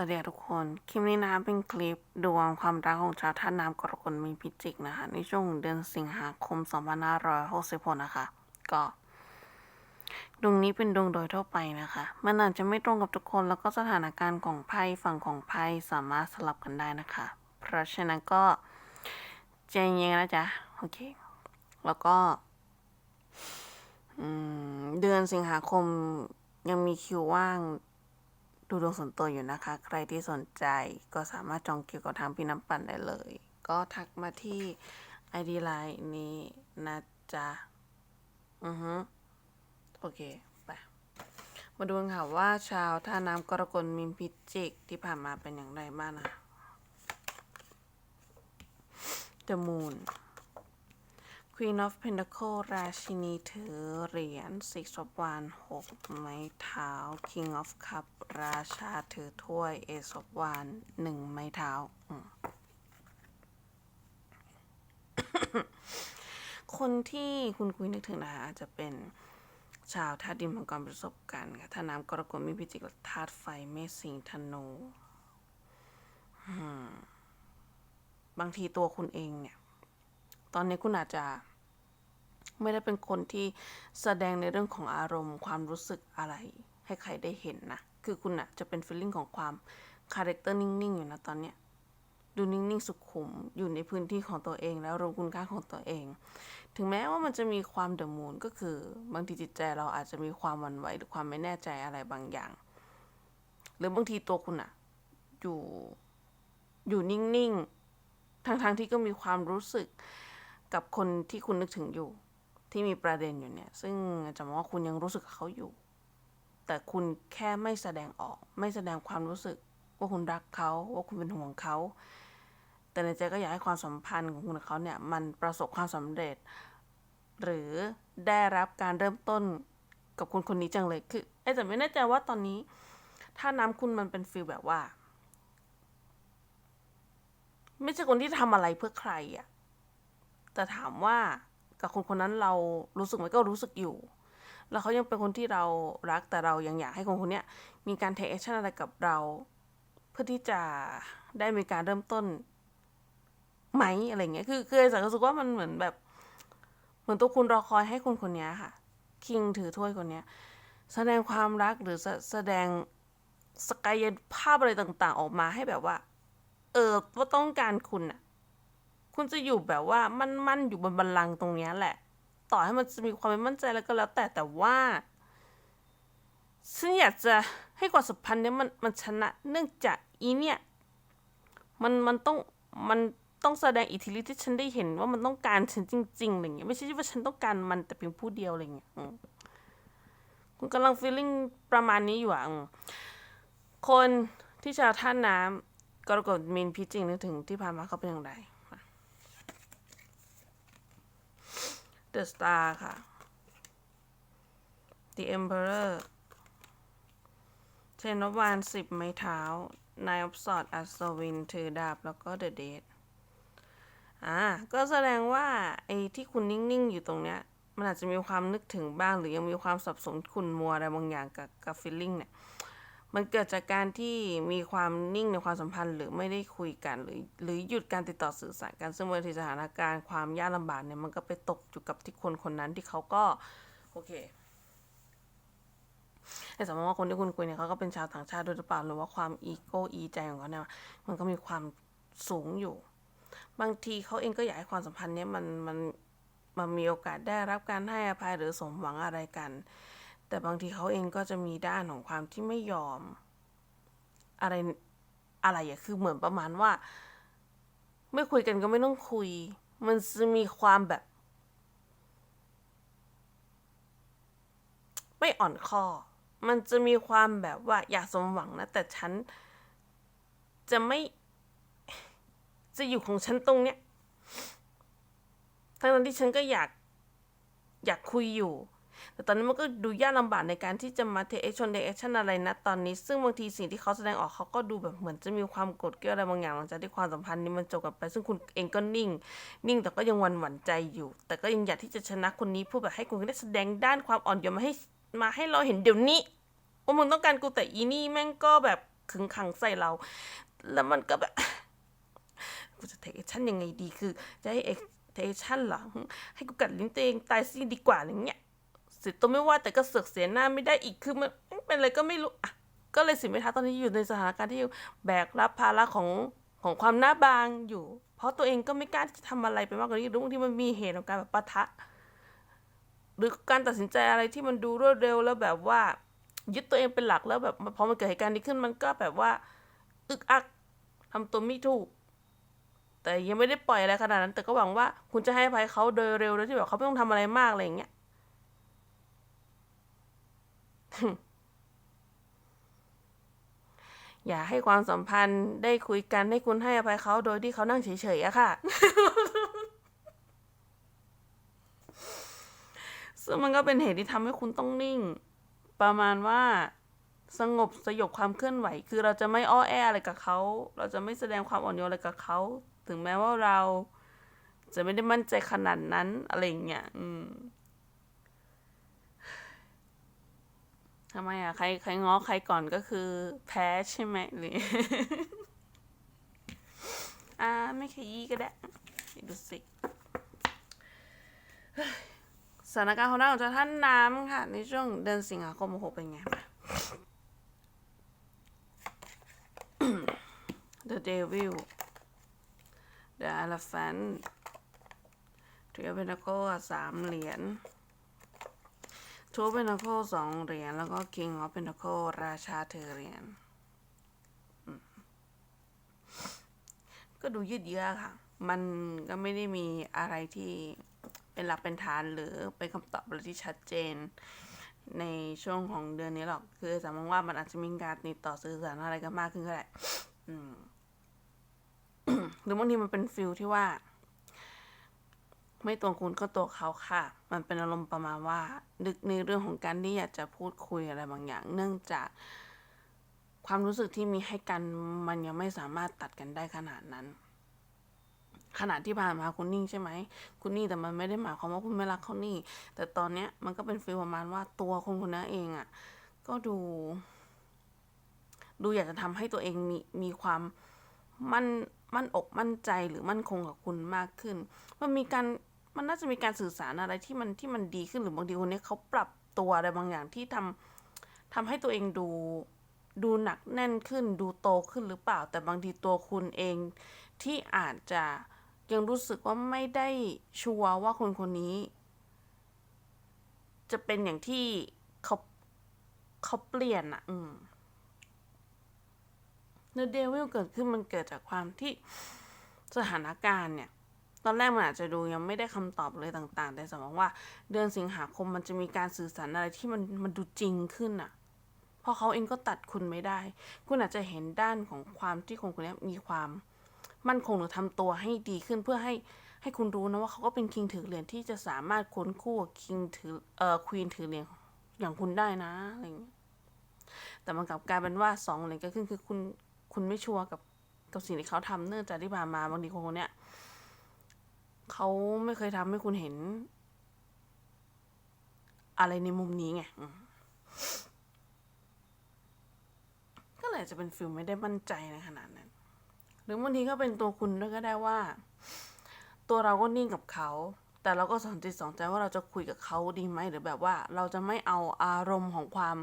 วัสดีทุกคน คลิปนี้นะคะเป็นคลิปดวงความรักของชาวท่าน้ำกรกฎมีพิจิกนะคะ ในช่วงเดือนสิงหาคม 2566 นะคะ ก็ดวงนี้เป็นดวงโดยทั่วไปนะคะ มันอาจจะไม่ตรงกับทุกคนแล้วก็สถานการณ์ของไพ่ฝั่งของไพ่สามารถสลับกันได้นะคะ เพราะฉะนั้นก็ใจเย็นนะจ๊ะ โอเค แล้วก็เดือนสิงหาคมยังมีคิวว่าง ดูดวงส่วนตัวอยู่นะคะ ใครที่สนใจก็สามารถจองคิวกับทางพี่น้ำปั่นได้เลย ก็ทักมาที่ ID Line นี้นะจ๊ะ อือฮึโอเค ไป มาดูกันค่ะว่าชาวท่าน้ำกรกฎมีนพิจิกที่ผ่านมาเป็นอย่างไรบ้างนะ The Moon Queen of Pentacle ราชินีถือเหรียญ Six of Wands หกไม้เท้า King of Cup ราชาถือถ้วย Ace of Wands หนึ่งไม้เท้า คนที่คุณคุยนึกถึงนะคะอาจจะเป็นชาวธาตุดินมังกรประสบการณ์ค่ะถ้าน้ำกรกฎมีพิจิกธาตุไฟเมษสิงธนูบางทีตัวคุณเองเนี่ย ตอนนี้คุณอาจจะไม่ได้เป็นคนที่แสดงในเรื่องของอารมณ์ ความรู้สึกอะไร ให้ใครได้เห็นนะ คือคุณอะจะเป็นฟีลลิ่งของความคาแรคเตอร์นิ่งๆอยู่นะตอนเนี้ยดูนิ่งๆสุขุมอยู่ในพื้นที่ของตัวเอง แล้วรู้คุณค่าของตัวเอง ถึงแม้ว่ามันจะมีความเดอะมูนก็คือบางทีจิตใจเราอาจจะมีความหวั่นไหวหรือความไม่แน่ใจอะไรบางอย่าง หรือบางทีตัวคุณอะอยู่อยู่นิ่งๆทั้งๆที่ก็มีความรู้สึก กับคนที่คุณนึกถึงอยู่ ที่มีประเด็นอยู่เนี่ย ซึ่งอาจจะมองว่าคุณยังรู้สึกกับเขาอยู่ แต่คุณแค่ไม่แสดงออก ไม่แสดงความรู้สึก ว่าคุณรักเขาว่าคุณเป็นห่วงเขา แต่ในใจก็อยากให้ความสัมพันธ์ของคุณกับเขาเนี่ย มันประสบความสำเร็จ หรือได้รับการเริ่มต้นกับคนคนนี้จังเลยคือไอ้แต่ไม่แน่ใจว่าตอนนี้ ถ้าน้ำคุณมันเป็นฟีลแบบว่า ไม่ใช่คนที่ทำอะไรเพื่อใครอะ แต่ถามว่ากับคนคนนั้นเรารู้สึกไหมก็รู้สึกอยู่ แล้วเขายังเป็นคนที่เรารักแต่เรายังอยากให้คนคนนี้มีการเทคแอคชั่นอะไรกับเรา เพื่อที่จะได้มีการเริ่มต้นไหมอะไรเงี้ย คือคือแต่รู้สึกว่ามันเหมือนแบบ เหมือนตัวคุณรอคอยให้คนคนนี้ค่ะ คิงถือถ้วยคนเนี้ยแสดงความรักหรือแสแสดงสกายภาพอะไรต่าง ๆ ออกมาให้แบบว่า เออว่าต้องการคุณอะ คุณจะอยู่แบบว่ามั่นมั่นๆอยู่บนบัลลังก์ตรงเนี้ยแหละ ต่อให้มันจะมีความไม่มั่นใจแล้วก็แล้วแต่แต่ว่าฉันอยากจะให้ความสัมพันธ์เนี้ยมันมันชนะ เนื่องจากอีเนี่ยมันมันต้องมันต้องแสดงอิทธิฤทธิ์ที่ฉันได้เห็นว่ามันต้องการฉันจริงๆอะไรเงี้ยไม่ใช่ว่าฉันต้องการมันแต่เพียงผู้เดียวอะไรเงี้ยคุณกำลัง feeling ประมาณนี้อยู่อะคนที่ชาวท่าน้ำกรกฎมีนพิจิกนึกถึงที่ผ่านมาเขาเป็นอย่างไร The Star ค่ะ The Emperor เชนวานสิบไม้เท้า Nine of Swords อัศวินถือดาบแล้วก็ The Dead อ่า ก็แสดงว่าไอ้ที่คุณนิ่ง ๆ อยู่ตรงเนี้ย มันอาจจะมีความนึกถึงบ้างหรือยังมีความสับสนขุ่นมัวอะไรบางอย่างกับกับ feeling เนี่ย มันเกิดจากการที่มีความนิ่งในความสัมพันธ์ หรือไม่ได้คุยกันหรือ หรือหยุดการติดต่อสื่อสารกัน ซึ่งบางทีสถานการณ์ความยากลำบากเนี่ยมันก็ไปตกอยู่กับที่คนคนนั้นที่เขาก็โอเคแต่สมมติว่าคนที่คุณคุยเนี่ยเขาก็เป็นชาวต่างชาติด้วยหรือเปล่าหรือว่าความอีโก้อีใจของเขาเนี่ยมันก็มีความสูงอยู่ บางทีเขาเองก็อยากให้ความสัมพันธ์เนี้ยมันมันมันมีโอกาสได้รับการให้อภัยหรือสมหวังอะไรกัน แต่บางทีเขาเองก็จะมีด้านของความที่ไม่ยอม อะไรอะไรอะคือเหมือนประมาณว่า ไม่คุยกันก็ไม่ต้องคุย มันจะมีความแบบ ไม่อ่อนข้อ มันจะมีความแบบว่า อยากสมหวังนะ แต่ฉันจะไม่ จะอยู่ของฉันตรงเนี้ยทั้งๆที่ฉันก็อยาก อยากคุยอยู่ แต่ตอนนี้มันก็ดูยากลำบากในการที่จะมาเทคแอคชั่นเทคแอคชั่นอะไรนะตอนนี้ ซึ่งบางทีสิ่งที่เขาแสดงออกเขาก็ดูแบบเหมือนจะมีความกรธเกลียวอะไรบางอย่างหลังจากที่ความสัมพันธ์นี้มันจบกันไป ซึ่งคุณเองก็นิ่ง นิ่งแต่ก็ยังหวั่นหวั่นใจอยู่ แต่ก็ยังอยากที่จะชนะคนนี้เพื่อแบบให้คุณได้แสดงด้านความอ่อนโยนมาให้มาให้เราเห็นเดี๋ยวนี้ว่ามึงต้องการกูแต่อีนี่แม่งก็แบบขึงขังใส่เรา แล้วมันก็แบบกูจะเทคชั่นยังไงดีคือ จะให้เอ็กเทคชั่นเหรอให้กูกัดลิ้นตัวเองตายซิดีกว่าอะไรเงี้ย สียตัวไม่ว่าแต่ก็เสือกเสียหน้าไม่ได้อีกคือมันเป็นอะไรก็ไม่รู้อะก็เลยสิไม่ท้าตอนนี้อยู่ในสถานการณ์ที่แบกรับภาระของของความหน้าบางอยู่ เพราะตัวเองก็ไม่กล้าที่จะทำอะไรไปมากกว่านี้หรือบางที่มันมีเหตุของการแบบปะทะ หรือการตัดสินใจอะไรที่มันดูรวดเร็วแล้วแบบว่า ยึดตัวเองเป็นหลักแล้วแบบพอมันเกิดเหตุการณ์นี้ขึ้นมันก็แบบว่า อึกอักทำตัวไม่ถูก แต่ยังไม่ได้ปล่อยอะไรขนาดนั้น แต่ก็หวังว่าคุณจะให้ภัยเขาโดยเร็วโดยที่แบบเขาไม่ต้องทำอะไรมากอะไรอย่างเงี้ย อย่าให้ความสัมพันธ์ได้คุยกันให้คุณให้อภัยเขาโดยที่เขานั่งเฉยๆอะค่ะ ซึ่งมันก็เป็นเหตุที่ทำให้คุณต้องนิ่ง ประมาณว่าสงบสยบความเคลื่อนไหว คือเราจะไม่อ้อแออะไรกับเขา เราจะไม่แสดงความอ่อนโยนอะไรกับเขา ถึงแม้ว่าเราจะไม่ได้มั่นใจขนาดนั้นอะไรอย่างเงี้ย อืม ทำไมอะ ใคร ใครง้อใครก่อนก็คือแพ้ใช่ไหมหรือ อ่า ไม่ขยี้ก็ได้ ดูสิสถานการณ์ของเราของเจ้าท่านน้ำค่ะ ในช่วงเดือนสิงหาคมหกเป็นไงมา The Devil The Elephant The Pentacle สามเหรียญ Two of Pentacles สองเหรียญแล้วก็ King of Pentacles ราชาถือเหรียญก็ดูยืดเยื้อค่ะ มันก็ไม่ได้มีอะไรที่เป็นหลักเป็นฐานหรือเป็นคำตอบอะไรที่ชัดเจน ในช่วงของเดือนนี้หรอก คือสามองว่ามันอาจจะมีการติดต่อสื่อสารอะไรกันมากขึ้นก็ได้หรือบางทีมันเป็นฟิลที่ว่า ไม่ตัวคุณก็ตัวเขาค่ะ มันเป็นอารมณ์ประมาณว่า นึกในเรื่องของการที่อยากจะพูดคุยอะไรบางอย่าง เนื่องจากความรู้สึกที่มีให้กันมันยังไม่สามารถตัดกันได้ขนาดนั้น ขนาดที่ผ่านมาคุณนิ่งใช่ไหม คุณนิ่งแต่มันไม่ได้หมายความว่าคุณไม่รักเขานี่ แต่ตอนเนี้ยมันก็เป็นฟีลประมาณว่าตัวคนคนนั้นเองอะ่ะ ก็ดู ดูอยากจะทำให้ตัวเองมีมีความมั่นมั่นอกมั่นใจหรือมั่นคงกับคุณมากขึ้น มันมีการ มันน่าจะมีการสื่อสารอะไรที่มันที่มันดีขึ้นหรือบางทีคนนี้เขาปรับตัวอะไรบางอย่างที่ทำทำให้ตัวเองดูดูหนักแน่นขึ้นดูโตขึ้นหรือเปล่า แต่บางทีตัวคุณเองที่อาจจะยังรู้สึกว่าไม่ได้ชัวร์ว่าคนคนนี้ จะเป็นอย่างที่เขาเขาเปลี่ยนอะอืมเนเดวิลเกิดขึ้นมันเกิดจากความที่สถานการณ์เนี่ย ตอนแรกมันอาจจะดูยังไม่ได้คำตอบเลยต่าง ๆ แต่สมองว่าเดือนสิงหาคมมันจะมีการสื่อสารอะไรที่มันมันดูจริงขึ้นอะเพราะเขาเองก็ตัดคุณไม่ได้ คุณอาจจะเห็นด้านของความที่คนคนนี้มีความมั่นคงหรือทำตัวให้ดีขึ้นเพื่อให้ให้คุณรู้นะว่าเขาก็เป็นคิงถือเหรียญที่จะสามารถค้นคู่กับคิงถือเอ่อควีนถือเหรียญอย่างคุณได้นะอะไรอย่างเงี้ยแต่มันกลับกลายเป็นว่าสองเหรียญก็ขึ้นคือคุณคุณไม่ชัวร์กับกับสิ่งที่เขาทำเนื่องจากที่ผ่านมาบางทีคนคนเนี้ย เขาไม่เคยทำให้คุณเห็น อะไรในมุมนี้ไงก็เลยจะเป็นฟิลไม่ได้มั่นใจในขนาดนั้น หรือบางทีก็เป็นตัวคุณด้วยก็ได้ว่า ตัวเราก็นิ่งกับเขาแต่เราก็สอนจิตสองใจว่าเราจะคุยกับเขาดีไหมหรือแบบว่าเราจะไม่เอาอารมณ์ของความ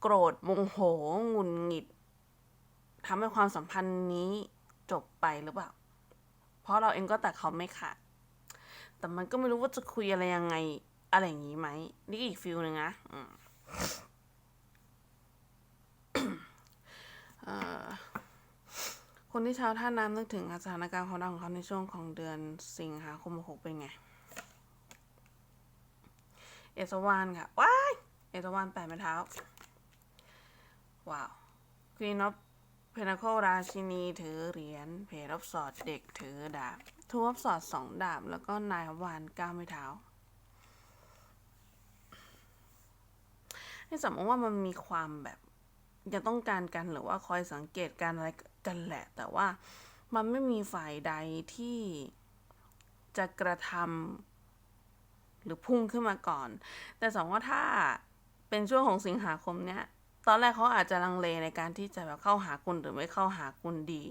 โกรธโมโหหงุนหงิดทำให้ความสัมพันธ์นี้จบไปหรือเปล่า เพราะเราเองก็แต่เขาไม่ขาดแต่มันก็ไม่รู้ว่าจะคุยอะไรยังไง อะไรอย่างนี้ไหมนี่อีกฟิลหนึ่งนะคนที่ชาวท่าน้ำนึกถึงสถานการณ์ของเราของเขาในช่วงของเดือนสิงหาคมหกเป็นไง เอสวานค่ะ ว้าย เอสวานแปดไม้เท้า ว้าวควีนอฟ เพน a คราชินีถือเหรียญ เพรอฟสอดเด็กถือดาบทูอฟสอดสองดาบ แล้วก็นายวานก้าวไม้เท้าให้สมมติว่ามันมีความแบบยังต้องการกันหรือว่าคอยสังเกตการอะไรกันแหละ แต่ว่ามันไม่มีฝ่ายใดที่จะกระทำหรือพุ่งขึ้นมาก่อน แต่สองว่าถ้าเป็นช่วงของสิงหาคมเนี้ย ตอนแรกเขาอาจจะลังเลในการที่จะแบบเข้าหาคุณหรือไม่เข้าหาคุณดี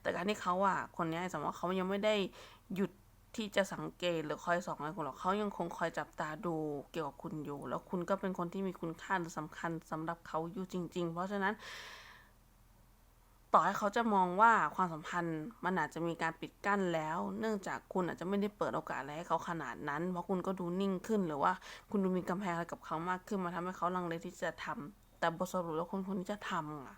แต่การที่เขาอะคนนี้สมมติว่าเขายังไม่ได้หยุดที่จะสังเกตหรือคอยส่องอะไรคุณหรอกเขายังคงคอยจับตาดูเกี่ยวกับคุณอยู่ แล้วคุณก็เป็นคนที่มีคุณค่าหรือสำคัญสำหรับเขาอยู่จริง ๆ เพราะฉะนั้น ต่อให้เขาจะมองว่าความสัมพันธ์มันอาจจะมีการปิดกั้นแล้ว เนื่องจากคุณอาจจะไม่ได้เปิดโอกาสอะไรให้เขาขนาดนั้น เพราะคุณก็ดูนิ่งขึ้นหรือว่าคุณดูมีกำแพงอะไรกับเขามากขึ้นมาทำให้เขาลังเลที่จะทำ แต่บทสรุปแล้วคนคนนี้จะทำอะ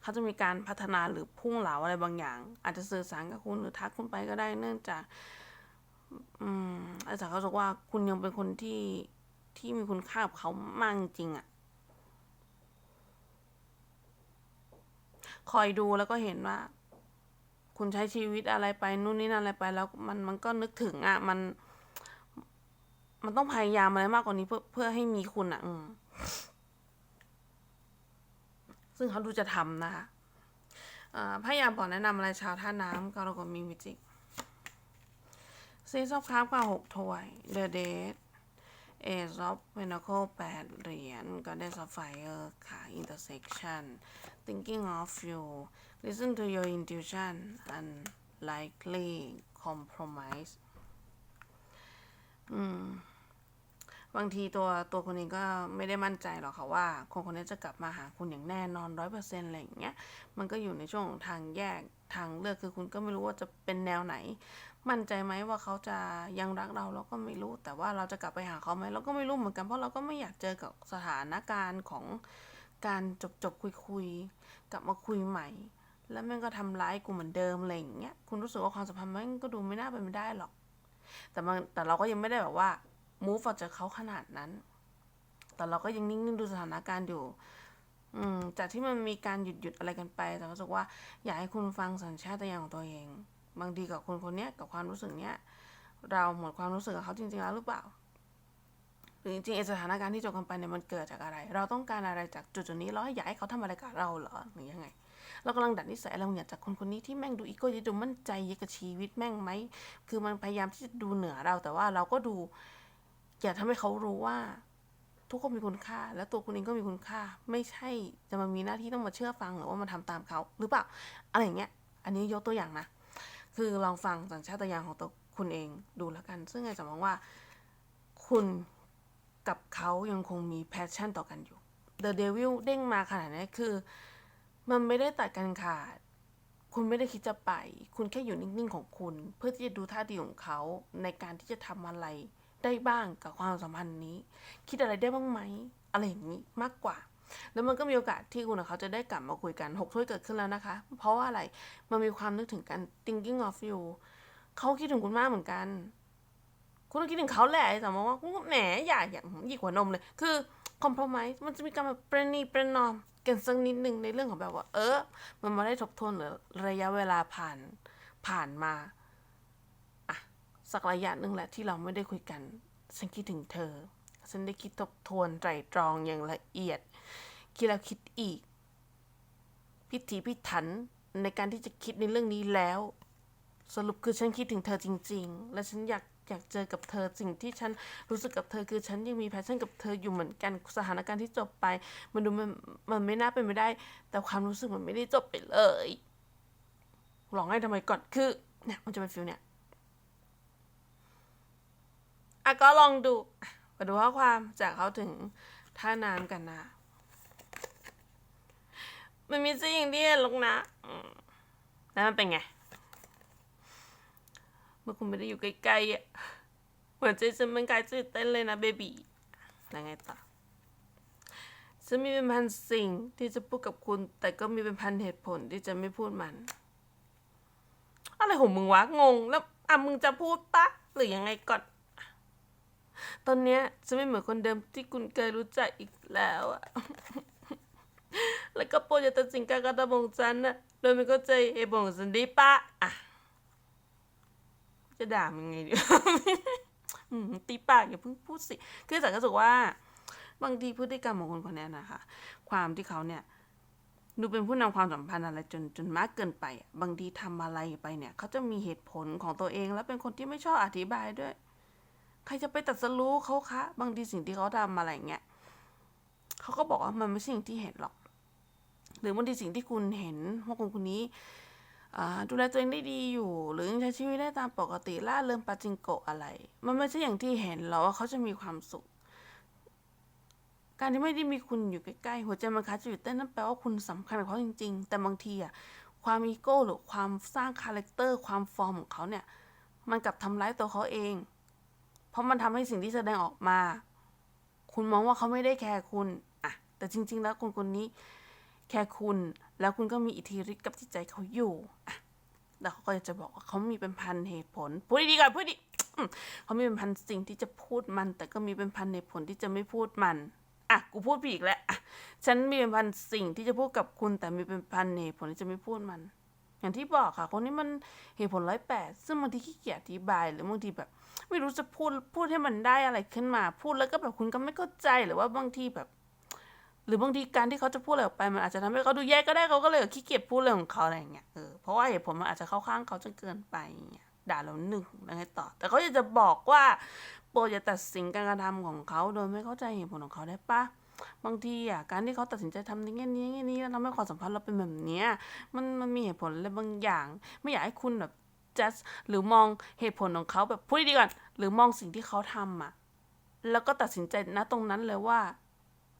เขาจะมีการพัฒนาหรือพุ่งเหลาอะไรบางอย่าง อาจจะสื่อสารกับคุณหรือทักคุณไปก็ได้เนื่องจาก อืมอาจารย์เขาบอกว่าคุณยังเป็นคนที่ที่มีคุณค่ากับเขามากจริงๆอะคอยดูแล้วก็เห็นว่า คุณใช้ชีวิตอะไรไปนู่นนี่นั่นอะไรไป แล้วมันมันก็นึกถึงอะ มัน มันต้องพยายามอะไรมากกว่านี้เพื่อเพื่อให้มีคุณอะ อืม ซึ่งเขาดูจะทำนะคะพยายาบอกแนะนำอะไรชาวท่าน้ำก็เราก็มีวิจิกซีซอฟคราฟก็หกถ้วยเดอะเดทเอซอฟเพน a โคแปดเหรียญก็ได้ซอฟไฟเออร์ค่ะ intersection thinking of you listen to your intuition and likely compromise อืม บางทีตัวตัวคนเองก็ไม่ได้มั่นใจหรอกค่ะว่า คนคนนี้จะกลับมาหาคุณอย่างแน่นอนร้อยเปอร์เซ็นต์อะไรอย่างเงี้ยมันก็อยู่ในช่วงทางแยกทางเลือกคือคุณก็ไม่รู้ว่าจะเป็นแนวไหน มั่นใจไหมว่าเขาจะยังรักเราเราก็ไม่รู้ แต่ว่าเราจะกลับไปหาเขาไหมเราก็ไม่รู้เหมือนกันเพราะเราก็ไม่อยากเจอกับสถานการณ์ของการจบจบคุยคุยๆกลับมาคุยใหม่ แล้วม่งก็ทำร้ายกูเหมือนเดิมอะไรอย่างเงี้ยคุณรู้สึกว่าความสัมพันธ์ม่งก็ดูไม่น่าเป็นไปได้หรอก แต่มันแต่เราก็ยังไม่ได้แบบว่า move ออกจากเขาขนาดนั้น แต่เราก็ยังนิ่งๆดูสถานการณ์อยู่ อืม จากที่มันมีการหยุดหยุดอะไรกันไป แต่ก็รู้สึกว่า อยากให้คุณฟังสัญชาตญาณของตัวเอง บางทีกับคนคนนี้กับความรู้สึกเนี้ย เราหมดความรู้สึกกับเขาจริงๆแล้วหรือเปล่า หรือจริงๆสถานการณ์ที่จบกันไปเนี่ยมันเกิดจากอะไร เราต้องการอะไรจากจุดจุดนี้เราอยากให้เขาทำอะไรกับเราเหรอหรือยังไงเรากำลังดัดนิสัยเราอยากจากคนคนนี้ที่แม่งดูอีโก้ยดูมั่นใจเยอะกับชีวิตแม่งไหม คือมันพยายามที่จะดูเหนือเราแต่ว่าเราก็ดู อย่าทำให้เขารู้ว่า ทุกคนมีคุณค่า และตัวคุณเองก็มีคุณค่า ไม่ใช่จะมามีหน้าที่ต้องมาเชื่อฟังหรือว่ามาทำตามเขา หรือเปล่าอะไรอย่างเงี้ย อันนี้ยกตัวอย่างนะ คือลองฟังสัญชาตญาณของตัวคุณเองดูแล้วกัน ซึ่งไอ้จะมองว่าคุณกับเขายังคงมีแพชชั่นต่อกันอยู่ The Devil เด้งมาขนาดนี้คือ มันไม่ได้ตัดกันขาด คุณไม่ได้คิดจะไป คุณแค่อยู่นิ่งๆของคุณ เพื่อที่จะดูท่าทีของเขาในการที่จะทำอะไร ได้บ้างกับความสัมพันธ์นี้ คิดอะไรได้บ้างไหมอะไรอย่างนี้มากกว่า แล้วมันก็มีโอกาสที่คุณกับเขาจะได้กลับมาคุยกันหกถ้วยเกิดขึ้นแล้วนะคะ เพราะว่าอะไรมันมีความนึกถึงกัน thinking of you เขาคิดถึงคุณมากเหมือนกัน คุณต้องคิดถึงเขาแหละแต่มองว่าแหมอย่าอย่าหยิกหัวนมเลย คือ compromise มันจะมีการแบบประนีประนอมกันสักนิดหนึ่งในเรื่องของแบบว่า เออ มันมาได้ทบทวนหรือระยะเวลาผ่านผ่านมา สักระยะหนึ่งแหละที่เราไม่ได้คุยกัน ฉันคิดถึงเธอ ฉันได้คิดทบทวนไตรตรองอย่างละเอียด คิดแล้วคิดอีก พิถีพิถันในการที่จะคิดในเรื่องนี้แล้ว สรุปคือฉันคิดถึงเธอจริง ๆ และฉันอยากอยากเจอกับเธอสิ่งที่ฉันรู้สึกกับเธอคือฉันยังมีแพชชั่นกับเธออยู่เหมือนกันสถานการณ์ที่จบไป มันดูมันมันไม่น่าเป็นไปได้ แต่ความรู้สึกมันไม่ได้จบไปเลยร้องให้ทำไมก่อนคือเนี่ยมันจะเป็นฟิลเนี่ย อะก็ลองดูมาดูข้อความจากเขาถึงท่าน้ำกันนะ มันมีสิ่งที่เห็นหรอกนะ แล้วมันเป็นไง เมื่อคุณไม่ได้อยู่ใกล้ๆอะหัวใจฉันมันกลายตื่นเต้นเลยนะเบบีแล้วไงต่อฉันมีเป็นพันสิ่งที่จะพูดกับคุณ แต่ก็มีเป็นพันเหตุผลที่จะไม่พูดมัน อะไรของมึงวะงง แล้วอะมึงจะพูดปะหรือยังไงก่อน ตอนเนี้ยจะไม่เหมือนคนเดิมที่คุณเคยรู้จักอีกแล้วอะแล้วก็โปรดอย่าตัดสินการกระทำของฉันนะโดยไม่เข้าใจเหตุผลของฉันดีปะอะ จะด่ามันไงดีตีปากอย่าเพิ่งพูดสิ คือแต่ก็รู้สึกว่า บางทีพฤติกรรมของคนคนนี้นะคะ ความที่เขาเนี่ยดูเป็นผู้นำความสัมพันธ์อะไรจนจนมากเกินไป บางทีทำอะไรไปเนี่ย เขาจะมีเหตุผลของตัวเอง แล้วเป็นคนที่ไม่ชอบอธิบายด้วย ใครจะไปตัดสรู้เขาคะ บางทีสิ่งที่เขาทำอะไรเงี้ยเขาก็บอกว่ามันไม่ใช่สิ่งที่เห็นหรอก หรือบางทีสิ่งที่คุณเห็นว่าคนคนนี้ดูแลตัวเองได้ดีอยู่ หรือยังใช้ชีวิตได้ตามปกติล่าเริงปาจิงโกะอะไร มันไม่ใช่อย่างที่เห็นหรอกว่าเขาจะมีความสุข การที่ไม่ได้มีคุณอยู่ใกล้ๆหัวใจมันคัดจะอยู่เต้นนั่นแปลว่าคุณสำคัญกับเขาจริง ๆ แต่บางทีอะความอีโก้หรือความสร้างคาแรคเตอร์ความฟอร์มของเขาเนี่ย มันกลับทำร้ายตัวเขาเอง ราะมันทำให้สิ่งที่แสดงออกมา คุณมองว่าเขาไม่ได้แคร์คุณอะแต่จริง ๆ แล้วคนคนนี้ แค่คุณ แล้วคุณก็มีอิทธิฤทธิ์กับจิตใจเขาอยู่อะแล้วเขาก็จะบอกว่าเขามีเป็นพันเหตุผลพูดดีๆก่อนพูดดีเขามีเป็นพันสิ่งที่จะพูดมัน แต่ก็มีเป็นพันเหตุผลที่จะไม่พูดมันอะกูพูดผิดอีกแล้วอะฉันมีเป็นพันสิ่งที่จะพูดกับคุณ แต่มีเป็นพันเหตุผลที่จะไม่พูดมัน อย่างที่บอกค่ะ คนนี้มันเหตุผลร้อยแปดซึ่งบางทีขี้เกียจอธิบายหรือบางทีแบบ ไม่รู้จะพูดพูดให้มันได้อะไรขึ้นมา พูดแล้วก็แบบคุณก็ไม่เข้าใจหรือว่าบางทีแบบ หรือบางทีการที่เขาจะพูดอะไรออกไปมันอาจจะทำให้เขาดูแย่ก็ได้เขาก็เลยขี้เกียจพูดเรื่องของเขาอะไรอย่างเงี้ยเออเพราะว่าเหตุผลมันอาจจะเข้าข้างเขาจนเกินไปอย่างเงี้ยด่าเราหนึ่งแล้วไงต่อ แต่เขาอยากจะบอกว่าโปรดอย่าตัดสินการกระทำของเขาโดยไม่เข้าใจเหตุผลของเขาได้ปะบางทีอะการที่เขาตัดสินใจทำอย่างนี้อย่างนี้อย่นี้แล้วทำให้ความสัมพันธ์เราเป็นแบบเนี้ยมันมันมีเหตุผลอะไรบางอย่าง ไม่อยากให้คุณแบบ just หรือมองเหตุผลของเขาแบบพูดดีก่อน หรือมองสิ่งที่เขาทำอะแล้วก็ตัดสินใจณตรงนั้นเลยว่า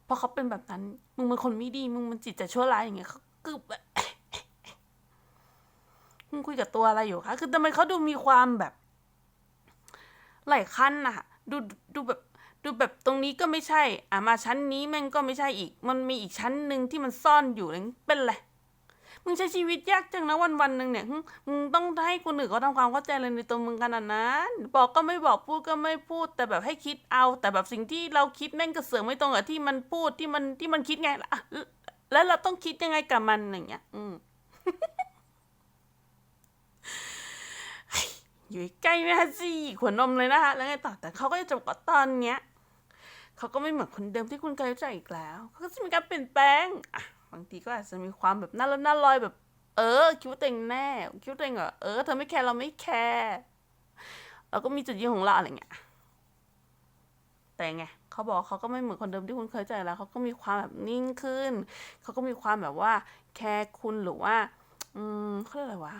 เพราะเขาเป็นแบบนั้น มึงเป็นคนไม่ดี มึงมันจิตใจชั่วร้ายอย่างเงี้ยเขาคือแบมึงคุยกับตัวอะไรอยู่คะ คือทำไมเขาดูมีความแบบหลายขั้นน่ะดูดูแบบ ดูแบบตรงนี้ก็ไม่ใช่ อะมาชั้นนี้แม่งก็ไม่ใช่อีก มันมีอีกชั้นหนึ่งที่มันซ่อนอยู่เป็นไร มึงใช้ชีวิตยากจังนะวันวันๆหนึ่งเนี่ย มึงต้องให้คนอื่นเขาทำความเข้าใจเลยในตัวมึงขนาดนั้นบอกก็ไม่บอกพูดก็ไม่พูด แต่แบบให้คิดเอา แต่แบบสิ่งที่เราคิดแม่งก็เสือกไม่ตรงกับที่มันพูดที่มันที่มันคิดไงล่ะแล้วเราต้องคิดยังไงกับมันอย่างเงี้ย อืมอยู่ใกล้แม่สิขวดนมเลยนะคะแล้วไงต่อแต่เขาก็จะจบกว่าตอนเนี้ยเขาก็ไม่เหมือนคนเดิมที่คุณเคยรู้จักอีกแล้ว เขาก็จะมีการเปลี่ยนแปลงอะ บางทีก็อาจจะมีความแบบน่าละน่าลอยแบบ เออ คิดว่าตัวเองแน่คิดว่าตัวเองเหรอเออเธอไม่แคร์เราไม่แคร์เราก็มีจุดยืนของเราอะไรเงี้ยแต่ไงเขาบอกเขาก็ไม่เหมือนคนเดิมที่คุณเคยเจอแล้วเขาก็มีความแบบนิ่งขึ้น เขาก็มีความแบบว่า แคร์คุณหรือว่า อืมเขาเรียกอะไรวะ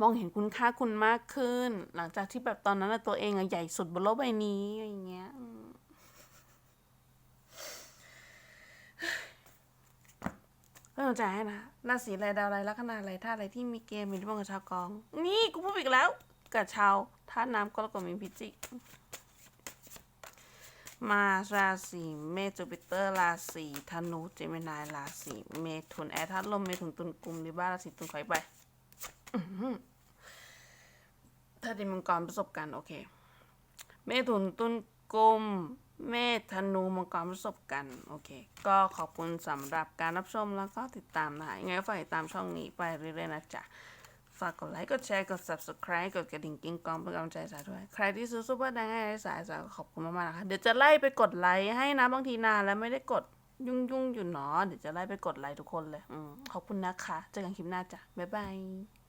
มองเห็นคุณค่าคุณมากขึ้น หลังจากที่แบบตอนนั้นตัวเองอะใหญ่สุดบนโลกใบนี้อะไรอย่างเงี้ย อืมก็สนใจให้นะราศีอะไรดาวอะไรลัคนาอะไรท่าอะไรที่มีเกมมีที่บ้งกับชาวกอง นี่กูพูดอีกแล้วกับชาวท่าน้ำกรกฎมีพิจิก มาราศีเมษจูปิเตอร์ราศีธนูเจมินายราศีเมถุนแอร์ทัดลมเมถุนตุลกุมลิบ้าราศีตุลขอยไปถ้าดินมังกรประสบการณ์โอเค เมถุนตุลกุม เมธนูมังกรประสบกัน โอเค ก็ขอบคุณสำหรับการรับชมแล้วก็ติดตามนะคะยังไงก็ฝากติดตามช่องนี้ไปเรื่อยๆนะจ๊ะ ฝากกดไลค์ กดแชร์ กด subscribe กดกระดิ่งกิ้งกองเป็นกำลังใจสาด้วย ใครที่ซื้อซุปเปอร์แดงให้สายสาขอบคุณมากๆนะคะ เดี๋ยวจะไล่ไปกดไลค์ให้นะบางทีนานแล้วไม่ได้กดยุ่งยุ่งๆอยู่เนาะเดี๋ยวจะไล่ไปกดไลค์ทุกคนเลยอขอบคุณนะคะ เจอกันคลิปหน้าจ้ะ บ๊ายบาย